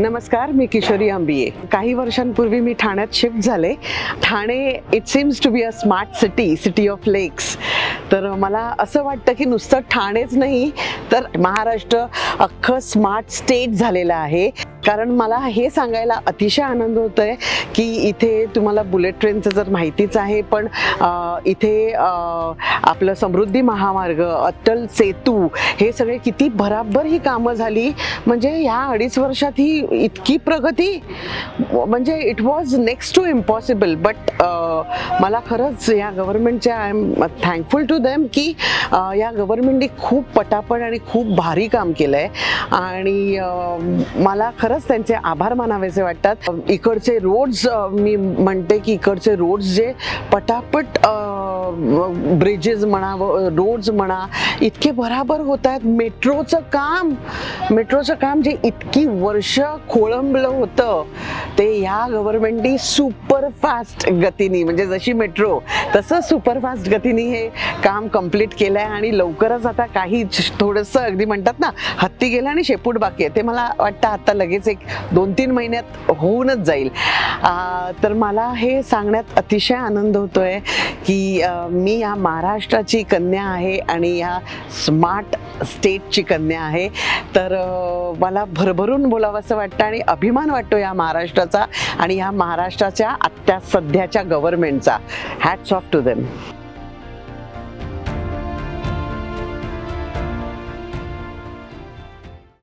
नमस्कार मी किशोरी आंबिये. काही वर्षांपूर्वी मी ठाण्यात शिफ्ट झाले. Thane it seems to be a smart city city of lakes तर मला असं वाटतं की नुसतं ठाणेच नाही तर महाराष्ट्र अख्खं स्मार्ट स्टेट झालेलं आहे. कारण मला हे सांगायला अतिशय आनंद होतो आहे की इथे तुम्हाला बुलेट ट्रेनचं जर माहितीच आहे पण इथे आपलं समृद्धी महामार्ग अटल सेतू हे सगळे किती भराभर ही कामं झाली. म्हणजे ह्या अडीच वर्षात ही इतकी प्रगती म्हणजे it was next to impossible but मला खरंच या गव्हर्नमेंटच्या I am thankful to them की या गव्हर्नमेंटने खूप पटापट आणि खूप भारी काम केलं आहे आणि मला खरंच त्यांचे आभार मानावेसे वाटतात. इकडचे रोड्स मी म्हणते की इकडचे रोड्स जे पटापट ब्रिजेस म्हणा रोड्स म्हणा इतके बराबर होत आहेत मेट्रोचं काम मेट्रोचं काम जे इतकी वर्ष खोळंबलं होतं ते या गव्हर्नमेंटनी सुपरफास्ट गतीने म्हणजे जशी मेट्रो तसं सुपरफास्ट गतीने हे काम कंप्लीट केलं आहे आणि लवकरच आता काही थोडंसं अगदी म्हणतात ना हत्ती गेलं आणि शेपूट बाकी आहे. ते मला वाटतं आता लगेच एक दोन तीन महिन्यात होऊनच जाईल. तर मला हे सांगण्यात अतिशय आनंद होतोय की मी या महाराष्ट्राची कन्या आहे आणि या स्मार्ट स्टेटची कन्या आहे. तर मला भरभरून बोलावं असं वाटतं आणि अभिमान वाटतो या महाराष्ट्राचा आणि या महाराष्ट्राच्या आत्ता सध्याच्या गव्हर्नमेंटचा हॅट्स ऑफ टू देम